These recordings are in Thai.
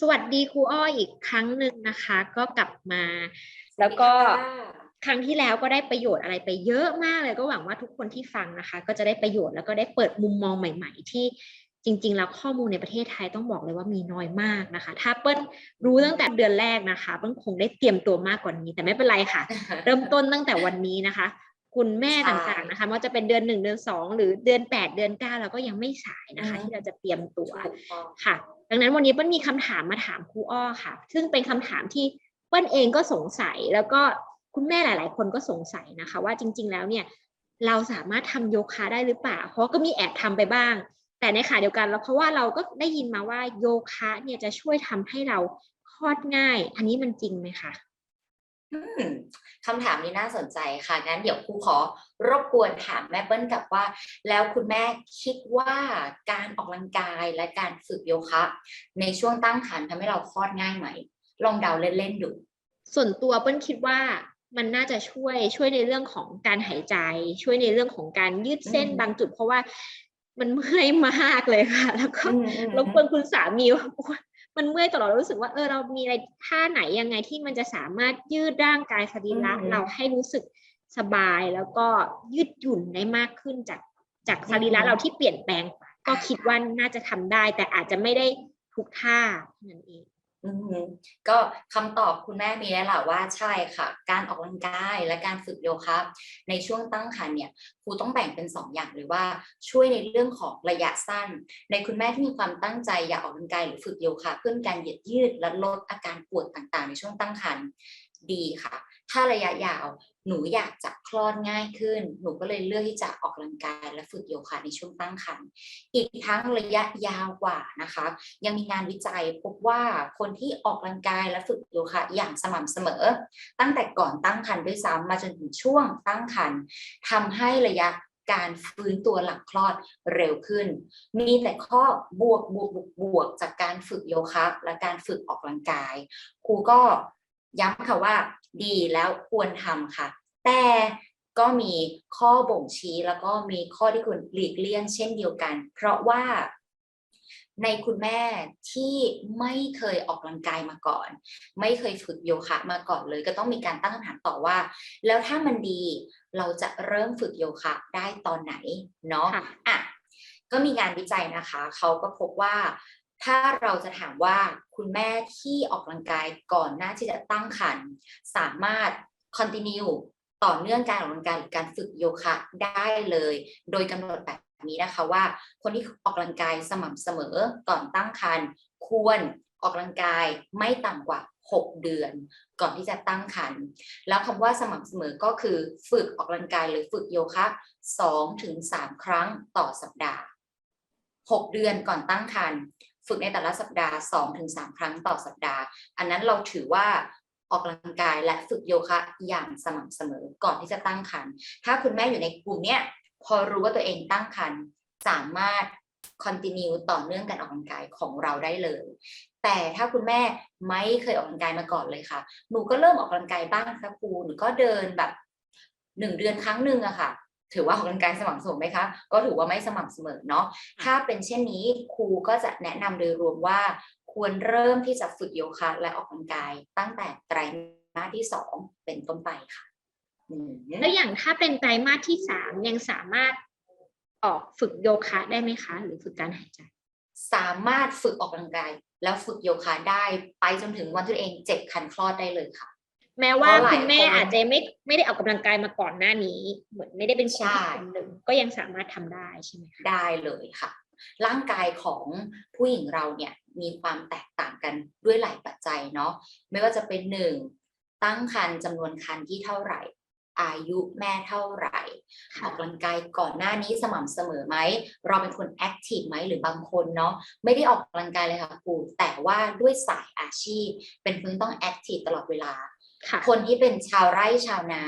สวัสดีครูอ้ออีกครั้งหนึ่งนะคะ ก็กลับมา แล้วก็ครั้งที่แล้วก็ได้ประโยชน์อะไรไปเยอะมากเลยก็หวังว่าทุกคนที่ฟังนะคะ ก็จะได้ประโยชน์แล้วก็ได้เปิดมุมมองใหม่ ๆ ที่จริง ๆ แล้วข้อมูลในประเทศไทยต้องบอกเลยว่ามีน้อยมากนะคะ ถ้าเปิ้ลรู้ตั้งแต่เดือนแรกนะคะเปิ้ลคงได้เตรียมตัวมากกว่านี้ แต่ไม่เป็นไรค่ะ เริ่มต้นตั้งแต่วันนี้นะคะ คุณแม่ใช่ต่างๆนะคะไม่ว่าจะเป็นเดือนหนึ่งเดือนสองหรือเดือนแปดเดือนเก้าเราก็ยังไม่สายนะคะอือฮึที่เราจะเตรียมตัวถูกต้องค่ะ ดังนั้นวันนี้เปิ้ลมีคำถามมาถามครูอ้อค่ะ ซึ่งเป็นคำถามที่เปิ้ลเองก็สงสัยแล้วก็คุณแม่หลาย ๆ คนก็สงสัยนะคะ ว่าจริง ๆ แล้วเนี่ยเราสามารถทำโยคะได้หรือเปล่า เพราะก็มีแอบทำไปบ้าง แต่ในขณะเดียวกันแล้วเพราะว่าเราก็ได้ยินมาว่าโยคะเนี่ยจะช่วยทำให้เราคลอดง่าย อันนี้มันจริงไหมคะ คำถามนี้น่าสนใจค่ะ งั้นเดี๋ยวครูขอรบกวนถามแม่เปิ้ลกลับว่า แล้วคุณแม่คิดว่าการออกกำลังกายและการฝึกโยคะ ในช่วงตั้งครรภ์ทำให้เราคลอดง่ายไหม ลองเดาเล่นๆดู ส่วนตัวเปิ้ลคิดว่ามันน่าจะช่วยช่วยในเรื่องของการหายใจ ช่วยในเรื่องของการยืดเส้นอืมบางจุด เพราะว่ามันเมื่อยมากเลยค่ะ แล้วก็อืมอืมรบกวนคุณสามีว่าโอ๊ย มันเมื่อยตลอดรู้สึกว่าเออเรามีอะไรท่าไหนยังไงที่มันจะสามารถยืดร่างกายสรีระเราให้รู้สึกสบายแล้วก็ยืดหยุ่นได้มากขึ้นจากจากสรีระเราที่เปลี่ยนแปลงไปก็คิดว่าน่าจะทำได้ แต่อาจจะไม่ได้ทุกท่านั่นเองอืม ก็คำตอบคุณแม่มีแล้วล่ะว่าใช่ค่ะ การออกกำลังกายและการฝึกโยคะในช่วงตั้งครรภ์เนี่ยครูต้องแบ่งเป็นสองอย่างเลยว่าช่วยในเรื่องของระยะสั้น ในคุณแม่ที่มีความตั้งใจอยากออกกำลังกายหรือฝึกโยคะเพื่อการเหยียดยืดและลดอาการปวดต่างๆ ในช่วงตั้งครรภ์ ดีค่ะ ถ้าระยะยาวหนูอยากจะคลอดง่ายขึ้น หนูก็เลยเลือกที่จะออกกำลังกายและฝึกโยคะในช่วงตั้งครรภ์อีกทั้งระยะยาวกว่านะคะ ยังมีงานวิจัยพบว่าคนที่ออกกำลังกายและฝึกโยคะอย่างสม่ำเสมอ ตั้งแต่ก่อนตั้งครรภ์ด้วยซ้ำมาจนถึงช่วงตั้งครรภ์ทำให้ระยะการฟื้นตัวหลังคลอดเร็วขึ้น มีแต่ข้อบวกบวกบวกบวกจากการฝึกโยคะ และการฝึกออกกำลังกาย ครูก็ ย้ำค่ะว่าดีแล้วควรทำค่ะ แต่ก็มีข้อบ่งชี้แล้วก็มีข้อที่ควรหลีกเลี่ยงเช่นเดียวกัน เพราะว่าในคุณแม่ที่ไม่เคยออกกำลังกายมาก่อน ไม่เคยฝึกโยคะมาก่อนเลย ก็ต้องมีการตั้งคำถามต่อว่า แล้วถ้ามันดีเราจะเริ่มฝึกโยคะได้ตอนไหนเนาะค่ะอะก็มีงานวิจัยนะคะ เขาก็พบว่า ถ้าเราจะถามว่าคุณแม่ที่ออกกำลังกายก่อนหน้าที่จะตั้งครรภ์สามารถ continue ต่อเนื่องการออกกำลังกายหรือการฝึกโยคะได้เลย โดยกำหนดแบบนี้นะคะว่า คนที่ออกกำลังกายสม่ำเสมอก่อนตั้งครรภ์ควรออกกำลังกายไม่ต่ำกว่า 6 เดือน ก่อนที่จะตั้งครรภ์แล้วคำว่าสม่ำเสมอก็คือฝึกออกกำลังกายหรือฝึกโยคะ2ถึง3ครั้งต่อสัปดาห์ 6 เดือนก่อนตั้งครรภ์ ฝึกในแต่ละสัปดาห์2ถึง3ครั้งต่อสัปดาห์ อันนั้นเราถือว่าออกกำลังกายและฝึกโยคะอย่างสม่ำเสมอก่อนที่จะตั้งครรภ์ถ้าคุณแม่อยู่ในกลุ่มเนี้ยพอรู้ว่าตัวเองตั้งครรภ์สามารถ continue ต่อเนื่องการออกกำลังกายของเราได้เลย แต่ถ้าคุณแม่ไม่เคยออกกำลังกายมาก่อนเลยค่ะ หนูก็เริ่มออกกำลังกายบ้างค่ะครูหนูก็เดินแบบหนึ่งเดือนครั้งหนึ่งอะค่ะ ถือว่าออกกำลังกายสม่ำเสมอไหมคะ ก็ถือว่าไม่สม่ำเสมอเนาะ ถ้าเป็นเช่นนี้ครูก็จะแนะนำโดยรวมว่า ควรเริ่มที่จะฝึกโยคะและออกกำลังกาย ตั้งแต่ไตรมาสที่สองเป็นต้นไปค่ะอืมแล้วอย่างถ้าเป็นไตรมาสที่สามยังสามารถออกฝึกโยคะได้ไหมคะ หรือฝึกการหายใจ สามารถฝึกออกกำลังกาย แล้วฝึกโยคะได้ไปจนถึงวันที่ตัวเองเจ็บคันคลอดได้เลยค่ะ แม้ว่าเพราะหลายคุณแม่คนอาจจะไม่ไม่ได้ออกกำลังกายมาก่อนหน้านี้ เหมือนไม่ได้เป็นคนใช่ที่คนหนึ่งก็ยังสามารถทำได้ใช่ไหมคะได้เลยค่ะ ร่างกายของผู้หญิงเราเนี่ยมีความแตกต่างกันด้วยหลายปัจจัยเนาะไม่ว่าจะเป็นหนึ่งตั้งครรภ์จำนวนครรภ์ที่เท่าไหร่ อายุแม่เท่าไหร่อค่ะอกกำลังกายก่อนหน้านี้สม่ำเสมอไหม เราเป็นคนแอคทีฟไหมหรือบางคนเนาะไม่ได้ออกกำลังกายเลยค่ะครูแต่ว่าด้วยสายอาชีพ เป็นคนต้องแอคทีฟตลอดเวลา ค่ะคนที่เป็นชาวไร่ชาวนา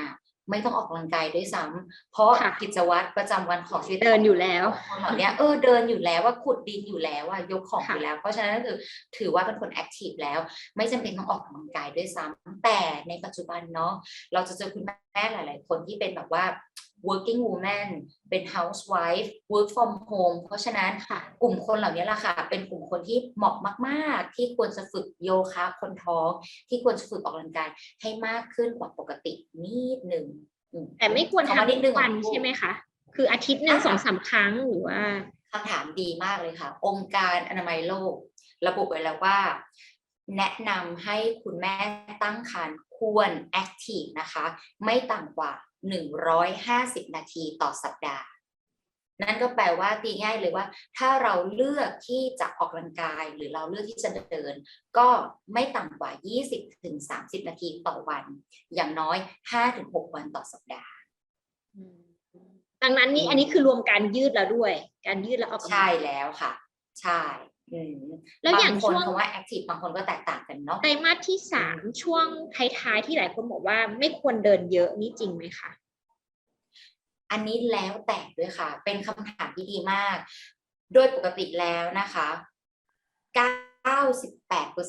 ไม่ต้องออกกำลังกายด้วยซ้ำเพราะค่ะกิจวัตรประจำวันของชีวิตเดินอยู่แล้วคนเหล่าเนี้ยเออเดินอยู่แล้วว่าขุดดินอยู่แล้วว่ายกของอค่ะยู่แล้ว เพราะฉะนั้นก็คือถือว่าเป็นคนแอคทีฟแล้ว ไม่จำเป็นต้องออกกำลังกายด้วยซ้ำแต่ในปัจจุบันเนาะเราจะเจอคุณแม่หลาย ๆ คนที่เป็นแบบว่า working woman เป็น housewife work from home เพราะฉะนั้นค่ะกลุ่มคนเหล่านี้แหละค่ะ เป็นกลุ่มคนที่เหมาะมาก ๆ ที่ควรจะฝึกโยคะคนท้อง ที่ควรจะฝึกออกกำลังกายให้มากขึ้นกว่าปกตินิดหนึ่งอืแต่ไม่ควรคำว่าทำนิทุดนึกงวันของลูกใช่ไหมคะ คืออาทิตย์หนึ่งอ่าสองสามครั้งหรือว่าคำถามดีมากเลยค่ะ องค์การอนามัยโลก ระบุไว้แล้วว่า แนะนำให้คุณแม่ตั้งครรภ์ควรแอคทีฟนะคะ ไม่ต่ำกว่า 150 นาทีต่อสัปดาห์ นั่นก็แปลว่าตีง่ายเลยว่า ถ้าเราเลือกที่จะออกกำลังกายหรือเราเลือกที่จะเดิน ก็ไม่ต่ำกว่า 20-30 นาทีต่อวัน อย่างน้อย 5-6 วันต่อสัปดาห์ดังนั้นนี่อืมอันนี้คือรวมการยืดแล้วด้วย การยืดแล้วออกกำลังใช่กายแล้วค่ะ ใช่อืม แล้วอย่างบางคนช่วงคำว่า active บางคนก็แตกต่างกันเนาะไตรมาสที่สามช่วงท้ายๆที่หลายคนบอกว่าไม่ควรเดินเยอะนี่จริงไหมคะอันนี้แล้วแต่ด้วยค่ะ เป็นคำถามที่ดีมาก โดยปกติแล้วนะคะ98เปอร์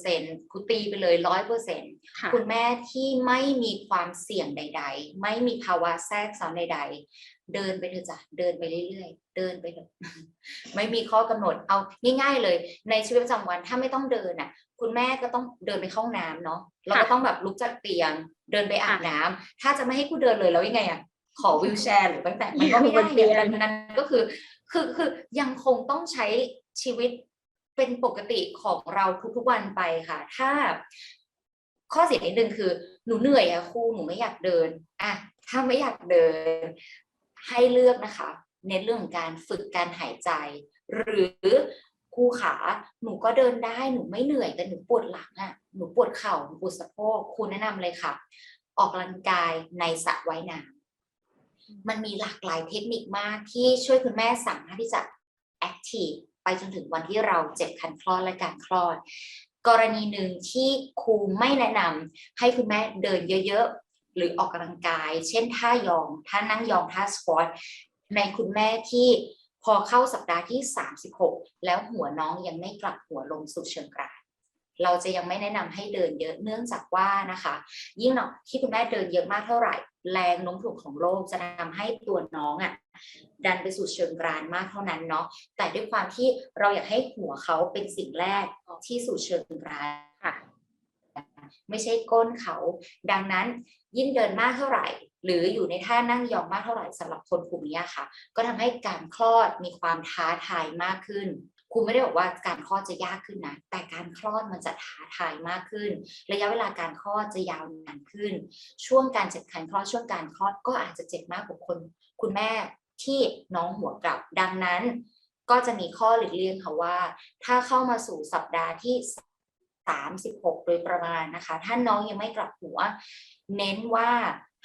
เซ็นคุณตีไปเลยร้อยเปอร์เซ็นค่ะคุณแม่ที่ไม่มีความเสี่ยงใด ๆ ไม่มีภาวะแทรกซ้อนใด ๆ เดินไปเถอะจ้ะเดินไปเรื่อยๆ เดินไปเถอะไม่มีข้อกำหนดเอาง่ายๆเลย ในชีวิตประจำวันถ้าไม่ต้องเดินน่ะ คุณแม่ก็ต้องเดินไปเข้าห้องน้ำเนาะเราก็ต้องแบบลุกจากเตียง เดินไปอาบน้ำถ้าจะไม่ให้กูเดินเลยแล้วยังไงอะขอวิวแชร์หรือตั้งแต่มันก็ไม่ได้อยู่บนเตียงดังนั้นก็คือคือคือยังคงต้องใช้ชีวิต เป็นปกติของเราทุกๆวันไปค่ะ ถ้าข้อเสียนิดนึงคือหนูเหนื่อยอะครูหนูไม่อยากเดินอะถ้าไม่อยากเดิน ให้เลือกนะคะเน้นเรื่องการฝึกการหายใจ หรือครูขาหนูก็เดินได้หนูไม่เหนื่อยแต่หนูปวดหลังอะหนูปวดเข่าหนูปวดสะโพกครูแนะนำเลยค่ะ ออกกำลังกายในสระว่ายน้ำมันมีหลากหลายเทคนิคมากที่ช่วยคุณแม่สามารถที่จะแอคทีฟ ไปจนถึงวันที่เราเจ็บคันคลอดและการคลอด กรณีหนึ่งที่ครูไม่แนะนำให้คุณแม่เดินเยอะๆ หรือออกกำลังกาย เช่นท่ายองท่านั่งยองท่าสควอตในคุณแม่ที่พอเข้าสัปดาห์ที่ 36 แล้วหัวน้องยังไม่กลับหัวลงสู่เชิงกรานเราจะยังไม่แนะนำให้เดินเยอะเนื่องจากว่านะคะ ยิ่งเนาะที่คุณแม่เดินเยอะมากเท่าไหร่ แรงโน้มถ่วงของโลกจะทำให้ตัวน้องอะ่ะ ดันไปสู่เชิงกรานมากเท่านั้นเนาะแต่ด้วยความที่เราอยากให้หัวเขาเป็นสิ่งแรกที่สู่เชิงกรานค่ะไม่ใช่ก้นเขา ดังนั้นยิ่งเดินมากเท่าไหร่ หรืออยู่ในท่านั่งยองมากเท่าไหร่สำหรับคนกลุ่มนี้ค่ะ ก็ทำให้การคลอดมีความท้าทายมากขึ้นครูไม่ได้บอกว่าการคลอดจะยากขึ้นนะ แต่การคลอดมันจะท้าทายมากขึ้น ระยะเวลาการคลอดจะยาวนานขึ้น ช่วงการเจ็บคันคลอดช่วงการคลอดก็อาจจะเจ็บมากกว่าคน คุณแม่ ที่น้องหัวกลับ ดังนั้นก็จะมีข้อหลีกเลี่ยงค่ะว่า ถ้าเข้ามาสู่สัปดาห์ที่ 36 โดยประมาณนะคะ ถ้าน้องยังไม่กลับหัว เน้นว่า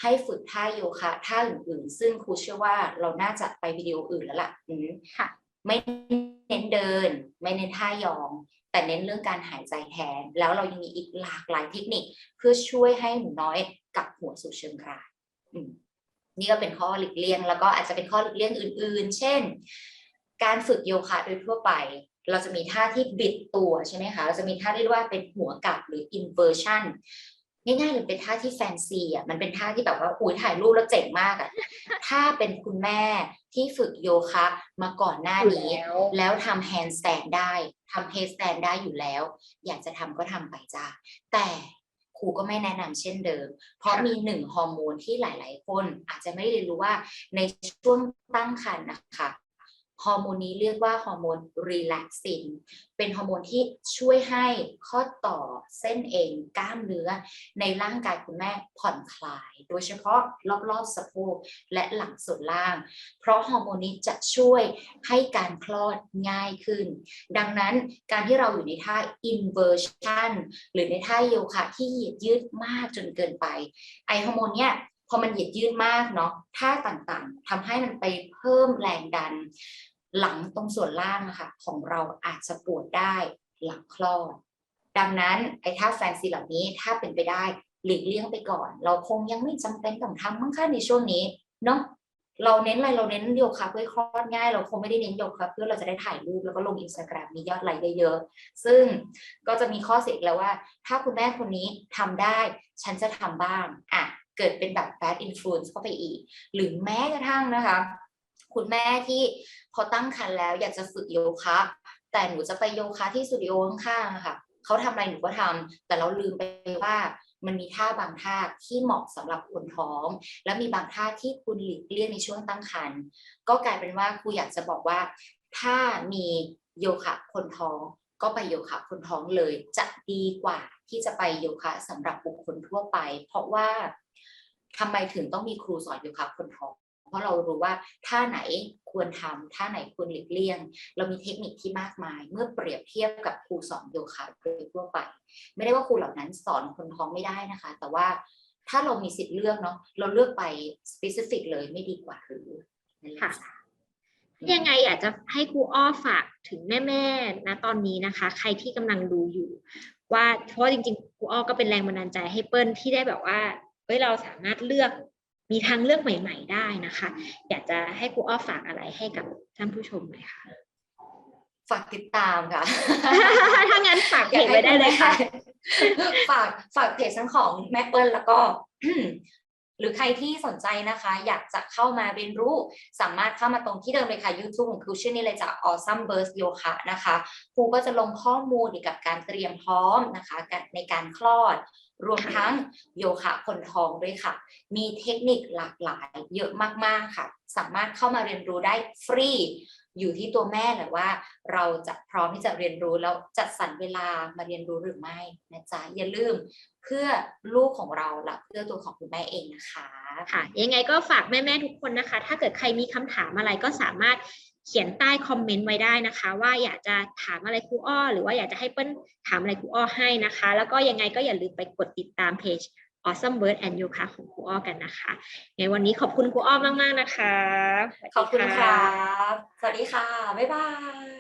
ให้ฝึกท่าโยคะท่าอื่นๆ ซึ่งครูเชื่อว่าเราน่าจะไปวิดีโออื่นแล้วล่ะอืมค่ะ ไม่เน้นเดิน ไม่เน้นท่ายอง แต่เน้นเรื่องการหายใจแทน แล้วเรายังมีอีกหลากหลายเทคนิค เพื่อช่วยให้หนูน้อยกลับหัวสู่เชิงกรานอืม นี่ก็เป็นข้อหลีกเลี่ยง แล้วก็อาจจะเป็นข้อหลีกเลี่ยงอื่น ๆ เช่น การฝึกโยคะโดยทั่วไป เราจะมีท่าที่บิดตัวใช่ไหมคะเราจะมีท่าที่เรียกว่าเป็นหัวกลับหรือ inversion ง่ายๆเลยเป็นท่าที่แฟนซีอะมันเป็นท่าที่แบบว่าอุ้ยถ่ายรูปแล้วเจ๋งมากอะถ้าเป็นคุณแม่ที่ฝึกโยคะมาก่อนหน้าอยู่นี้แล้วแล้วทำแฮนด์สแตนได้ทำเฮดสแตนได้อยู่แล้ว อยากจะทำก็ทำไปจ้าแต่ ครูก็ไม่แนะนำเช่นเดิม เพราะค่ะมีหนึ่งฮอร์โมนที่หลาย ๆ คนอาจจะไม่ได้เรียนรู้ว่าในช่วงตั้งครรภ์นะคะ ฮอร์โมนนี้เรียกว่าฮอร์โมนรีแลกซิน เป็นฮอร์โมนที่ช่วยให้ข้อต่อเส้นเอ็นกล้ามเนื้อ ในร่างกายคุณแม่ผ่อนคลาย โดยเฉพาะรอบๆสะโพกและหลังส่วนล่าง เพราะฮอร์โมนนี้จะช่วยให้การคลอดง่ายขึ้น ดังนั้นการที่เราอยู่ในท่า inversion หรือในท่าโยคะที่เหยียดยืดมากจนเกินไป ไอฮอร์โมนเนี่ยพอมันเหยียดยืดมากเนาะท่าต่างๆทำให้มันไปเพิ่มแรงดัน หลังตรงส่วนล่างอะค่ะของเราอาจจะปวดได้หลังคลอด ดังนั้นไอ้ท่าแฟนซีเหล่านี้ถ้าเป็นไปได้หลีกเลี่ยงไปก่อน เราคงยังไม่จำเป็นต้องทำมั้งค่ะในช่วงนี้เนาะเราเน้นอะไรเราเน้นโยคะเพื่อคลอดง่าย เราคงไม่ได้เน้นโยคะเพื่อเราจะได้ถ่ายรูปแล้วก็ลงอินสตาแกรมมียอดไลค์เยอะๆซึ่งก็จะมีข้อเสียแล้วว่า ถ้าคุณแม่คนนี้ทำได้ ฉันจะทำบ้างอะเกิดเป็นแบบ bad influence เข้าไปอีก หรือแม้กระทั่งนะคะ คุณแม่ที่พอตั้งครรภ์แล้วอยากจะฝึกโยคะ แต่หนูจะไปโยคะที่สตูดิโอข้างๆค่ะเขาทำอะไรหนูก็ทำแต่เราลืมไปว่ามันมีท่าบางท่าที่เหมาะสำหรับคนท้อง และมีบางท่าที่คุณหลีกเลี่ยงในช่วงตั้งครรภ์ก็กลายเป็นว่าครูอยากจะบอกว่า ถ้ามีโยคะคนท้อง ก็ไปโยคะคนท้องเลยจะดีกว่าที่จะไปโยคะสำหรับบุคคลทั่วไป เพราะว่าทำไมถึงต้องมีครูสอนโยคะคนท้อง เพราะเรารู้ว่าท่าไหนควรทำท่าไหนควรหลีกเลี่ยง เรามีเทคนิคที่มากมาย เมื่อเปรียบเทียบกับครูสอนโยคะโดยทั่วไป ไม่ได้ว่าครูเหล่านั้นสอนคนท้องไม่ได้นะคะ แต่ว่าถ้าเรามีสิทธิ์เลือกเนาะเราเลือกไป specific เลยไม่ดีกว่าหรือนั่นแหละค่ะจ้ะยังไงอยากจะให้ครูอ้อฝากถึงแม่ๆนะตอนนี้นะคะ ใครที่กำลังดูอยู่ ว่าเพราะว่าจริงๆครูอ้อก็เป็นแรงบันดาลใจให้เปิ้ลที่ได้แบบว่าเฮ้ยเราสามารถเลือก มีทางเลือกใหม่ ๆ ได้นะคะ อยากจะให้ครูอ้อฝากอะไรให้กับท่านผู้ชมหน่อยค่ะ ฝากติดตามค่ะ ถ้างั้นฝากเพจไว้ได้เลยค่ะ ฝากฝากเพจทั้งของแม่เปิ้ลแล้วก็หรือใครที่สนใจนะคะ อยากจะเข้ามาเรียนรู้สามารถเข้ามาตรงที่เดิมเลยค่ะ YouTube ของครูชื่อนี้เลยจาก Awesome Burst Yoga นะคะครูก็จะลงข้อมูลเกี่ยวกับการเตรียมพร้อมนะคะการในการคลอด รวมทั้งโยคะคนท้องด้วยค่ะ มีเทคนิคหลากหลายเยอะมากๆค่ะ สามารถเข้ามาเรียนรู้ได้ฟรี อยู่ที่ตัวแม่แหละว่า เราจะพร้อมที่จะเรียนรู้แล้วจัดสรรเวลามาเรียนรู้หรือไม่นะจ๊ะอย่าลืมเพื่อลูกของเราและเพื่อตัวของคุณแม่เองนะคะ ค่ะ ยังไงก็ฝากแม่ ๆ ทุกคนนะคะ ถ้าเกิดใครมีคำถามอะไรก็สามารถ เขียนใต้คอมเมนต์ไว้ได้นะคะ ว่าอยากจะถามอะไรครูอ้อ หรือว่าอยากจะให้เปิ้ลถามอะไรครูอ้อให้นะคะ แล้วก็ยังไงก็อย่าลืมไปกดติดตามเพจ Awesome Word and Yoga ของครูอ้อกันนะคะในวันนี้ขอบคุณครูอ้อมาก ๆ นะคะ ขอบคุณครับสวัสดีค่ะ บ๊ายบาย